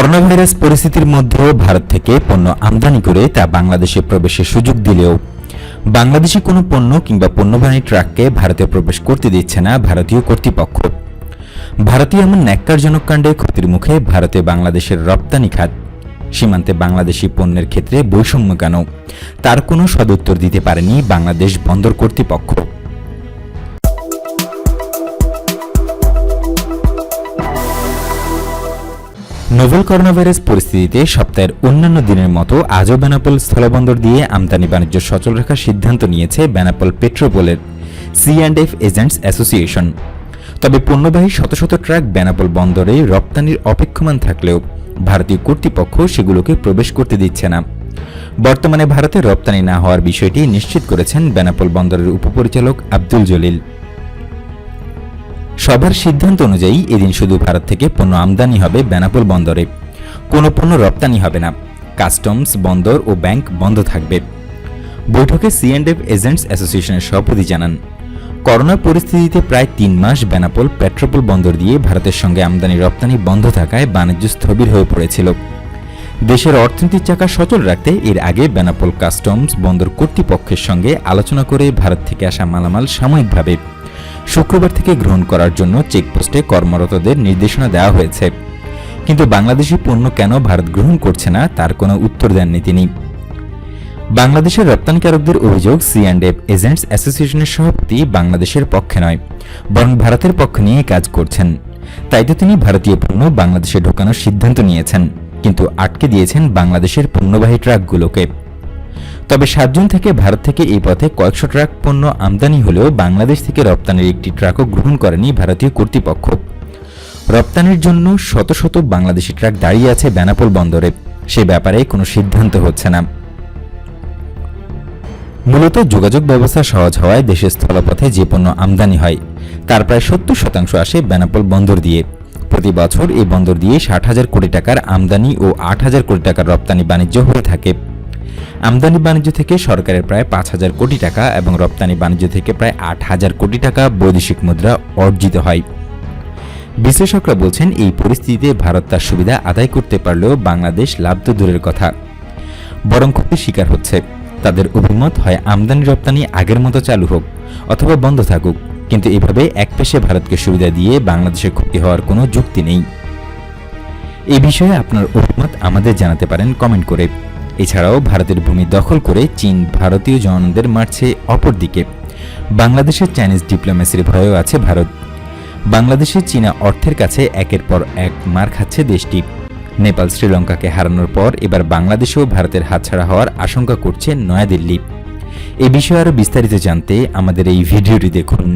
Corona virus পরিস্থিতির মধ্যেও ভারত থেকে পণ্য আমদানি করে তা বাংলাদেশে প্রবেশের সুযোগ দিলেও বাংলাদেশি কোনো পণ্য কিংবা পণ্যবাহী ট্রাককে ভারতে প্রবেশ করতে দিচ্ছে না ভারতীয় কর্তৃপক্ষ। ভারতীয় এমন ন্যাক্কারজনক কাণ্ডে ক্ষতির মুখে ভারতে বাংলাদেশের রপ্তানি খাত। সীমান্তে বাংলাদেশি পণ্যের ক্ষেত্রে বৈষম্য কেন? তার কোনো সদুত্তর দিতে পারেনি বাংলাদেশ বন্দর কর্তৃপক্ষ। নোভেল করোনা ভাইরাস পরিস্থিতিতে সপ্তাহের অন্যান্য দিনের মতো আজও বেনাপোল স্থলবন্দর দিয়ে আমদানি বাণিজ্য সচল রাখার সিদ্ধান্ত নিয়েছে Benapole পেট্রোপোলের C and F agents association. তবে পণ্যবাহী শত শত ট্রাক বেনাপোল বন্দরে রপ্তানির অপেক্ষমান থাকলেও ভারতীয় কর্তৃপক্ষ সেগুলোকে প্রবেশ করতে দিচ্ছে না। বর্তমানে ভারতে রপ্তানি না হওয়ার বিষয়টি নিশ্চিত করেছেন বেনাপোল বন্দরের উপপরিচালক আব্দুল জলিল। সভার সিদ্ধান্ত অনুযায়ী এদিন শুধু ভারত থেকে পণ্য আমদানি হবে বেনাপোল বন্দরে। কোনো পণ্য রপ্তানি হবে না। কাস্টমস, বন্দর ও ব্যাংক বন্ধ থাকবে। বৈঠকে সিএন্ডএফ এজেন্টস অ্যাসোসিয়েশনের সভাপতি জানান, করোনা পরিস্থিতিতে প্রায় তিন মাস বেনাপোল পেট্রোপোল বন্দর দিয়ে ভারতের সঙ্গে আমদানি রপ্তানি বন্ধ থাকায় বাণিজ্য স্থবির হয়ে পড়েছিল। দেশের অর্থনীতির চাকা সচল রাখতে এর আগে বেনাপোল কাস্টমস, বন্দর কর্তৃপক্ষের সঙ্গে আলোচনা করে ভারত থেকে আসা মালামাল সাময়িকভাবে শুক্রবার থেকে গ্রহণ করার জন্য চেকপোস্টে কর্মরতদের নির্দেশনা দেওয়া হয়েছে। কিন্তু বাংলাদেশি পণ্য কেন ভারত গ্রহণ করছে না, তার কোনো উত্তর দেননি তিনি। বাংলাদেশের রপ্তানিকারকদের অভিযোগ সি অ্যান্ড এফ এজেন্টস অ্যাসোসিয়েশনের সভাপতি বাংলাদেশের পক্ষে নয়, বরং ভারতের পক্ষ নিয়ে কাজ করছেন। তাই তো তিনি ভারতীয় পণ্য বাংলাদেশে ঢোকানোর সিদ্ধান্ত নিয়েছেন, কিন্তু আটকে দিয়েছেন বাংলাদেশের পণ্যবাহী ট্রাকগুলোকে। তবে সাত জুন থেকে ভারত থেকে এই পথে কয়েকশো ট্রাক পণ্য আমদানি হলেও বাংলাদেশ থেকে রপ্তানির একটি ট্রাকও গ্রহণ করেনি ভারতীয় কর্তৃপক্ষ। রপ্তানির জন্য শত শত বাংলাদেশি ট্রাক দাঁড়িয়ে আছে বেনাপোল বন্দরে। সে ব্যাপারে কোনো সিদ্ধান্ত হচ্ছে না। মূলত যোগাযোগ ব্যবস্থা সহজ হওয়ায় দেশের স্থলপথে যে পণ্য আমদানি হয়, তার প্রায় সত্তর শতাংশ আসে বেনাপোল বন্দর দিয়ে। প্রতি বছর এই বন্দর দিয়ে ষাট হাজার কোটি টাকার আমদানি ও আট হাজার কোটি টাকার রপ্তানি বাণিজ্য হয়ে থাকে। আমদানি বাণিজ্য থেকে সরকারের প্রায় পাঁচ হাজার কোটি টাকা এবং রপ্তানি বাণিজ্য থেকে প্রায় আট হাজার কোটি টাকা বৈদেশিক মুদ্রা অর্জিত হয়। বিশ্লেষকরা বলছেন, এই পরিস্থিতিতে ভারত তার সুবিধা আদায় করতে পারলেও বাংলাদেশ লাভ তো দূরের কথা, বরং ক্ষতির শিকার হচ্ছে। তাদের অভিমত হয়, আমদানি রপ্তানি আগের মতো চালু হোক অথবা বন্ধ থাকুক, কিন্তু এভাবে এক পেশে ভারতকে সুবিধা দিয়ে বাংলাদেশের ক্ষতি হওয়ার কোনো যুক্তি নেই। এ বিষয়ে আপনার অভিমত আমাদের জানাতে পারেন কমেন্ট করে। এছাড়াও ভারতের ভূমি দখল করে চীন ভারতীয় জনদের মারছে অপরদিকে। বাংলাদেশের চাইনিজ ডিপ্লোমেসির ভয়েও আছে ভারত। বাংলাদেশের চীনা অর্থের কাছে একের পর এক মার খাচ্ছে দেশটি। নেপাল শ্রীলঙ্কাকে হারানোর পর এবার বাংলাদেশেও ভারতের হাতছাড়া হওয়ার আশঙ্কা করছে নয়াদিল্লি। এ বিষয়ে আরও বিস্তারিত জানতে আমাদের এই ভিডিওটি দেখুন।